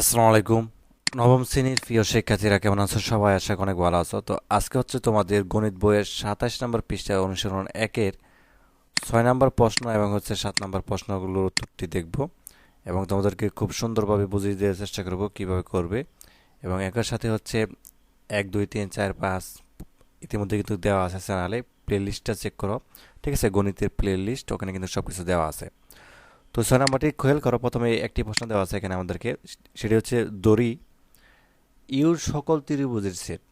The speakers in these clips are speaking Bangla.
আসসালামু আলাইকুম। নবম শ্রেণির প্রিয় শিক্ষার্থীরা, কেমন আছো? সবাই আশা অনেক ভালো আছো। তো আজকে হচ্ছে তোমাদের গণিত বইয়ের সাতাশ নম্বর পৃষ্ঠায় অনুসরণ একের ছয় নম্বর প্রশ্ন এবং হচ্ছে সাত নম্বর প্রশ্নগুলোর উত্তরটি দেখব এবং তোমাদেরকে খুব সুন্দরভাবে বুঝিয়ে দেওয়ার চেষ্টা করব কীভাবে করবে এবং একের সাথে হচ্ছে এক, দুই, তিন, চার, পাঁচ ইতিমধ্যে কিন্তু দেওয়া আছে চ্যানেলে। প্লে লিস্টটা চেক করো। ঠিক আছে? গণিতের প্লে লিস্ট ওখানে কিন্তু সব কিছু দেওয়া আছে। তো ছয় নাম্বারটি খেয়াল করো প্রথমে একটি প্রশ্ন দেওয়া আছে এখানে আমাদেরকে। সেটি হচ্ছে দড়ি ইউর সকল ত্রিভুজের সেট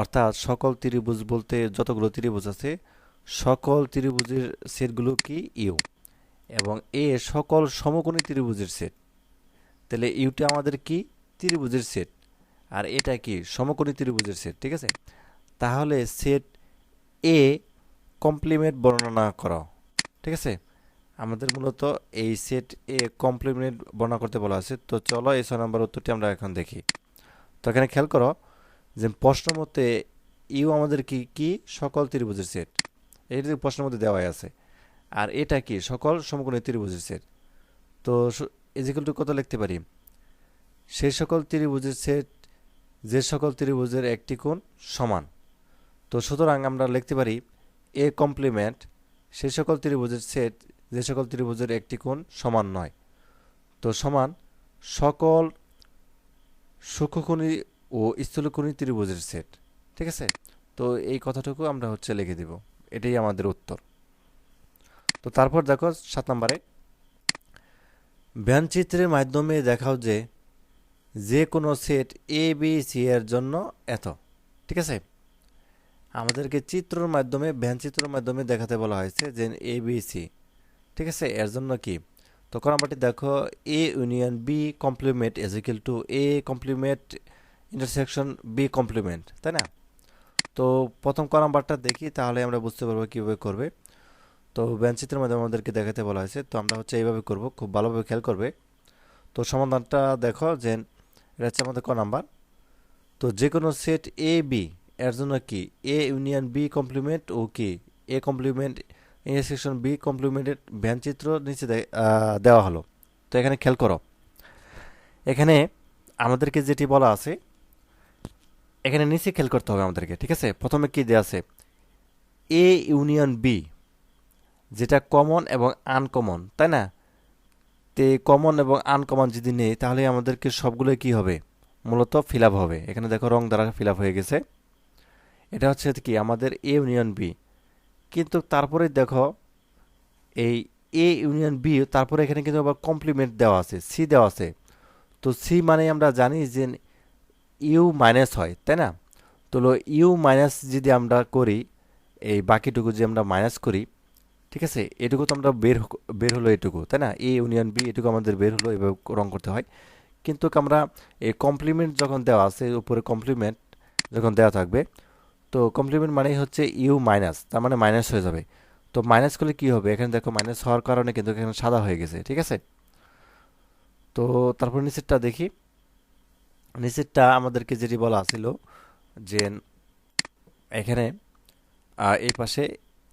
অর্থাৎ সকল ত্রিভুজ বলতে যতগুলো ত্রিভুজ আছে, সকল ত্রিভুজের সেটগুলো কি? ইউ। এবং এ সকল সমকোণী ত্রিভুজের সেট। তাহলে ইউটা আমাদের কি? ত্রিভুজের সেট। আর এটা কি? সমকোণী ত্রিভুজের সেট, ঠিক আছে? তাহলে সেট এ কমপ্লিমেন্ট বর্ণনা করো ঠিক আছে? আমাদের মূলত এই সেট এ কমপ্লিমেন্ট বর্ণনা করতে বলা আছে। তো চলো এই ছয় নম্বর উত্তরটি আমরা এখন দেখি। তো এখানে খেয়াল করো যে প্রশ্ন মতে ইউ আমাদের কি কি সকল ত্রিভুজের সেট এইটি প্রশ্নের মধ্যে দেওয়াই আছে। আর এটা কি সকল সমকোণী ত্রিভুজের সেট তো ইজিক্যাল টু কত লিখতে পারি? সেই সকল ত্রিভুজের সেট যে সকল ত্রিভুজের একটি কোণ সমান। তো সুতরাং আমরা লিখতে পারি এ কমপ্লিমেন্ট সেই সকল ত্রিভুজের সেট যে সকল ত্রিভুজের একটি কোণ সমান নয়। তো সমান সকল সূক্ষ্মকোণী ও স্থূলকোণী ত্রিভুজের সেট, ঠিক আছে? তো এই কথাটুকু আমরা হচ্ছে লিখে দিব। এটাই আমাদের উত্তর। তো তারপর দেখো সাত নম্বরে ব্যনচিত্রের মাধ্যমে দেখাও যে যে কোনো সেট এ বি সি এর জন্য এত, ঠিক আছে? আমাদেরকে চিত্রর মাধ্যমে ভ্যানচিত্রের মাধ্যমে দেখাতে বলা হয়েছে যে এ বি সি ঠিক আছে, এর জন্য কি? তো ক নাম্বারটি দেখো A union B complement equal to A complement intersection B complement তাই না? তো প্রথম ক নাম্বারটা দেখি, তাহলে আমরা বুঝতে পারব কীভাবে করবে। তো ব্যানচিত্রের মাধ্যমে আমাদেরকে দেখাতে বলা হয়েছে, তো আমরা হচ্ছে এইভাবে করব, খুব ভালোভাবে খেয়াল করবে। তো সমাধানটা দেখো যে এটা হচ্ছে আমাদের ক নাম্বার। তো যে কোনো সেট এ বি এর জন্য কি? এ ইউনিয়ন বি কমপ্লিমেন্ট ও কি? A complement intersection B complemented চিত্র নিচে দেওয়া হলো। তো এখানে খেয়াল করো। এখানে আমাদেরকে যেটি বলা আছে, এখানে নিচে খেয়াল করতে হবে আমাদেরকে, ঠিক আছে? প্রথমে কি দেওয়া আছে? এ ইউনিয়ন বি যেটা কমন এবং আনকমন তাই না? তে কমন এবং আনকমন যদি নেই, তাহলে আমাদেরকে সবগুলোই কি হবে? মূলত ফিল হবে। এখানে দেখো রং দ্বারা ফিল হয়ে গেছে। এটা হচ্ছে কি? আমাদের এ ইউনিয়ন বি কিন্তু তারপরে দেখো, এই এ ইউনিয়ন বি তারপরে এখানে কিন্তু আবার কমপ্লিমেন্ট দেওয়া আছে সি দেওয়া আছে। তো সি মানে আমরা জানি যে ইউ মাইনাস হয়, তাই না? তো ইউ মাইনাস যদি আমরা করি, এই বাকিটুকু যে আমরা মাইনাস করি, ঠিক আছে? এটুকু তো আমরা বের বের হলো এটুকু, তাই না? এ ইউনিয়ন বি এটুকু আমাদের বের হলো, এভাবে রং করতে হয়। কিন্তু আমরা এই কমপ্লিমেন্ট যখন দেওয়া আছে, উপরে কমপ্লিমেন্ট যখন দেওয়া থাকবে তো কমপ্লিমেন্ট মানেই হচ্ছে ইউ মাইনাস তার মানে মাইনাস হয়ে যাবে। তো মাইনাস করলে কি হবে? এখানে দেখো মাইনাস হওয়ার কারণে কিন্তু এখানে সাদা হয়ে গেছে, ঠিক আছে? তো তারপর নিচেরটা দেখি। নিচেরটা আমাদেরকে যেটি বলা ছিল যে এখানে এই পাশে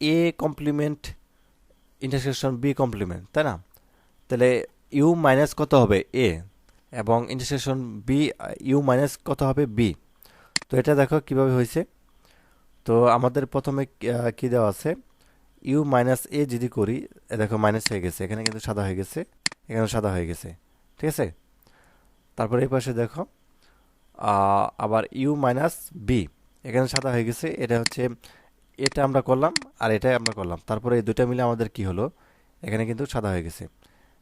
A complement intersection B complement তাই না? তাহলে ইউ মাইনাস কত হবে? এ এবং ইন্টারসেকশন বি ইউ মাইনাস কত হবে? বি তো এটা দেখো কীভাবে হয়েছে। তো আমাদের প্রথমে কি দেওয়া আছে? ইউ মাইনাস এ যদি করি দেখো মাইনাস হয়ে গেছে, এখানে কিন্তু সাদা হয়ে গেছে এখানে সাদা হয়ে গেছে, ঠিক আছে? তারপরে এই পাশে দেখো আবার ইউ মাইনাস বি এখানে সাদা হয়ে গেছে, এটা হচ্ছে, এটা আমরা করলাম আর এটাই আমরা করলাম। তারপরে এই দুটা মিলে আমাদের কি হলো? এখানে কিন্তু সাদা হয়ে গেছে।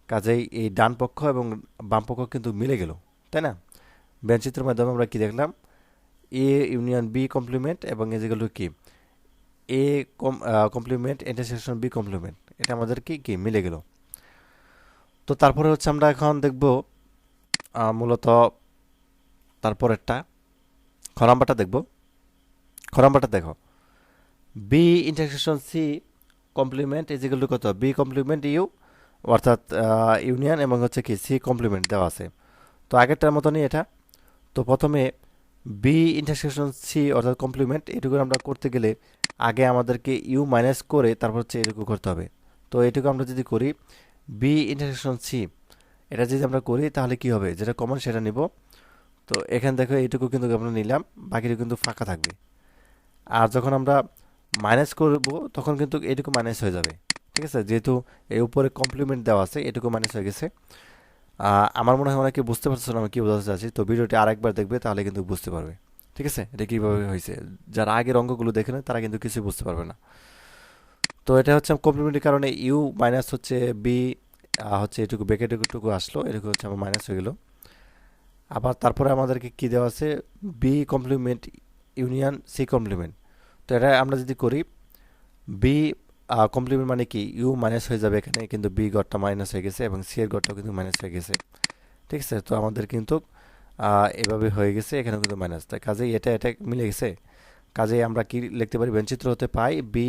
কাজেই এই ডান পক্ষ এবং বাম পক্ষ কিন্তু মিলে গেল, তাই না? বেঞ্চিত্রের মাধ্যমে আমরা কি দেখলাম? এ ইউনিয়ন বি কমপ্লিমেন্ট এবং ইজিক্যাল টু কি A complement intersection B complement এটা আমাদের কি কি মিলে গেল। তো তারপরে হচ্ছে আমরা এখন দেখব মূলত তারপরেরটা। খরাম্বাটা দেখব। খরাম্বাটা দেখো। B intersection C complement equal to কত? বি কমপ্লিমেন্ট ইউ অর্থাৎ ইউনিয়ন এবং হচ্ছে কি সি কমপ্লিমেন্ট দেওয়া আছে। তো আগেরটার মতনই এটা। তো প্রথমে বি ইন্টারসেকশন সি অর্থাৎ কমপ্লিমেন্ট এটুকু আমরা করতে গেলে আগে আমাদেরকে ইউ মাইনাস করে তারপর হচ্ছে এটুকু করতে হবে। তো এটুকু আমরা যদি করি বি ইন্টারসেকশন সি এটা যদি আমরা করি তাহলে কি হবে? যেটা কমন সেটা নিব। তো এখানে দেখো এইটুকু কিন্তু আমরা নিলাম বাকিটুকু কিন্তু ফাঁকা থাকবে। আর যখন আমরা মাইনাস করব, তখন কিন্তু এটুকু মাইনাস হয়ে যাবে। ঠিক আছে? যেহেতু এই উপরে কমপ্লিমেন্ট দেওয়া আছে, এটুকু মাইনাস হয়ে গেছে। আমার মনে হয় অনেকে বুঝতে পারছ না আমি কী বোঝাতে চাচ্ছি। তো ভিডিওটি আরেকবার দেখবে, তাহলে কিন্তু বুঝতে পারবে। ঠিক আছে? এটা কীভাবে হয়েছে? যারা আগের অঙ্কগুলো দেখে নেয় তারা কিন্তু কিছু বুঝতে পারবে না। তো এটা হচ্ছে কমপ্লিমেন্টের কারণে ইউ মাইনাস হচ্ছে বি হচ্ছে এটুকু ব্যাকেট এটুকু আসলো, এটুকু হচ্ছে আমার মাইনাস হয়ে গেলো। আবার তারপরে আমাদেরকে কী দেওয়া আছে? B complement union C complement তো এটা আমরা যদি করি বি কমপ্লিমেন্ট মানে কি? ইউ মাইনাস হয়ে যাবে এখানে, কিন্তু বি গড়টা মাইনাস হয়ে গেছে এবং সি এর গড়টাও কিন্তু মাইনাস হয়ে গেছে। ঠিক আছে? তো আমাদের কিন্তু এভাবে হয়ে গেছে, এখানেও কিন্তু মাইনাস তাই কাজেই এটা এটা মিলে গেছে। কাজেই আমরা কি লিখতে পারি? ব্যঞ্চিত্র হতে পাই বি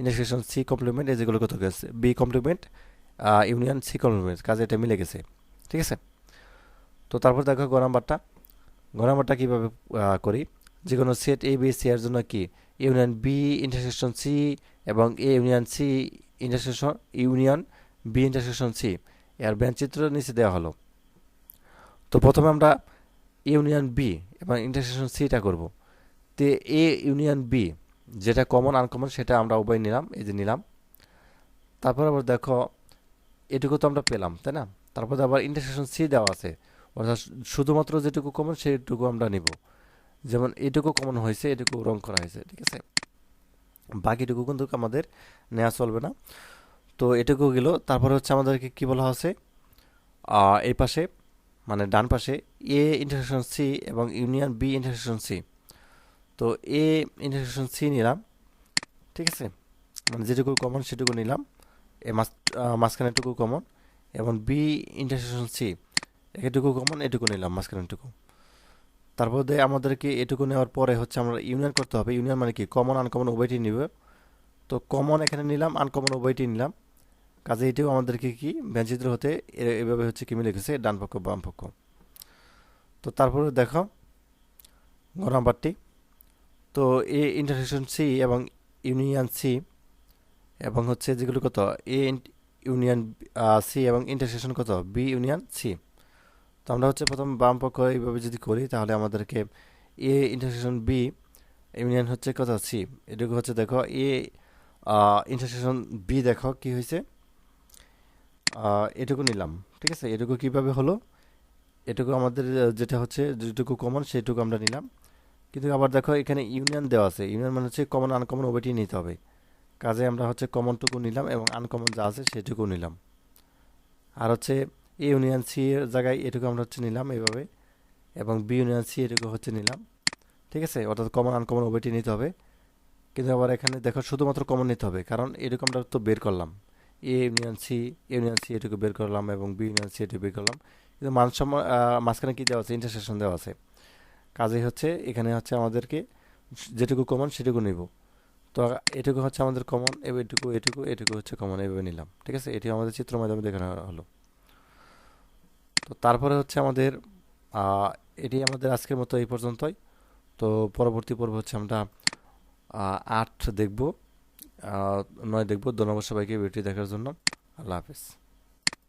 ইন্টারসেকশন সি কমপ্লিমেন্ট এই যেগুলো কত গেছে? B complement union C complement কাজে এটা মিলে গেছে। ঠিক আছে? তো তারপর দেখো গ নাম্বারটা। গ নাম্বারটা কীভাবে করি? যে কোনো সেট এ বি সি এর জন্য কি? ইউনিয়ন বি ইন্টারসেকশন সি এবং A union C intersection union B intersection C এর চিত্র নিচে দেওয়া হলো। তো প্রথমে আমরা ইউনিয়ন বি এবং ইন্টারসেকশন সিটা করব। তে এ ইউনিয়ন বি যেটা কমন আনকমন সেটা আমরা উভয় নিলাম, এই যে নিলাম। তারপর আবার দেখো, এটুকু তো আমরা পেলাম, তাই না? তারপর আবার ইন্টারসেকশন সি দেওয়া আছে। অর্থাৎ শুধুমাত্র যেটুকু কমন সেটুকু আমরা নিব। যেমন এটুকু কমন হয়েছে, এটুকু রং করা হয়েছে, ঠিক আছে? বাকিটুকু কিন্তু আমাদের নেওয়া চলবে না। তো এটুকু গেল, তারপরে হচ্ছে আমাদেরকে কি বলা হচ্ছে এই পাশে মানে ডান পাশে এ ইন্টারসেকশন সি এবং ইউনিয়ন বি ইন্টারসেকশন সি তো এ ইন্টারসেকশন সি নিলাম, ঠিক আছে? মানে যেটুকু কমন সেটুকু নিলাম, এ মাঝখানেটুকু কমন এবং বি ইন্টারসেকশন সি এটুকু কমন এটুকু নিলাম মাঝখানেটুকু তারপর দিয়ে আমাদেরকে এটুকু নেওয়ার পরে হচ্ছে আমরা ইউনিয়ন করতে হবে। ইউনিয়ন মানে কি? কমন আনকমন উভয়টি নিবে। তো কমন এখানে নিলাম আনকমন উভয়টি নিলাম। কাজে এটিও আমাদেরকে কি? ব্যঞ্চিত্র হতে এভাবে হচ্ছে কি মিলে গেছে, ডান পক্ষ, বাম পক্ষ। তো তারপরে দেখো গ নাম্বারটি। তো এ ইন্টারসেকশন সি এবং ইউনিয়ন সি এবং হচ্ছে যেগুলো কত? এ ইউনিয়ন সি এবং ইন্টারসেকশন কত? বি ইউনিয়ন সি আমরা হচ্ছে প্রথম বাম পক্ষ এইভাবে যদি করি, তাহলে আমাদেরকে এ ইন্টারসেকশন বি ইউনিয়ন হচ্ছে কত সি এটুকু হচ্ছে দেখো এ ইন্টারসেকশন বি দেখো কি হয়েছে এটুকু নিলাম, ঠিক আছে? এটুকু কীভাবে হলো? এটুকু আমাদের যেটা হচ্ছে যেটুকু কমন সেটুকু আমরা নিলাম। কিন্তু আবার দেখো, এখানে ইউনিয়ন দেওয়া আছে। ইউনিয়ন মানে হচ্ছে কমন আনকমন ওবেটি নিতে হবে। কাজে আমরা হচ্ছে কমনটুকু নিলাম এবং আনকমন যা আছে সেটুকু নিলাম। আর হচ্ছে এ ইউনিয়ন সি এর জায়গায় এটুকু আমরা হচ্ছে নিলাম এইভাবে এবং বি ইউনিয়ন সি এটুকু হচ্ছে নিলাম। ঠিক আছে? অর্থাৎ কমন আনকমন ওবেটি নিতে হবে। কিন্তু আবার এখানে দেখো শুধুমাত্র কমন নিতে হবে, কারণ এটুকু আমরা তো বের করলাম। A union C union C এটুকু বের করলাম এবং বি ইউনিয়ন সি এটুকু বের করলাম। কিন্তু মান মাঝখানে কী দেওয়া আছে? ইন্টারসেকশন দেওয়া আছে। কাজেই হচ্ছে এখানে হচ্ছে আমাদেরকে যেটুকু কমন সেটুকু নিব। তো এটুকু হচ্ছে আমাদের কমন এটুকু এটুকু এটুকু হচ্ছে কমন এভাবে নিলাম। ঠিক আছে? এটি আমাদের চিত্র মাধ্যমে দেখানো হলো। তো তারপরে হচ্ছে আমাদের এটি আমাদের আজকের মতো এই পর্যন্তই। তো পরবর্তী পর্ব হচ্ছে আমরা আট দেখব নয় দেখব। ধন্যবাদ সবাইকে ভিডিওটি দেখার জন্য। আল্লাহ হাফিজ।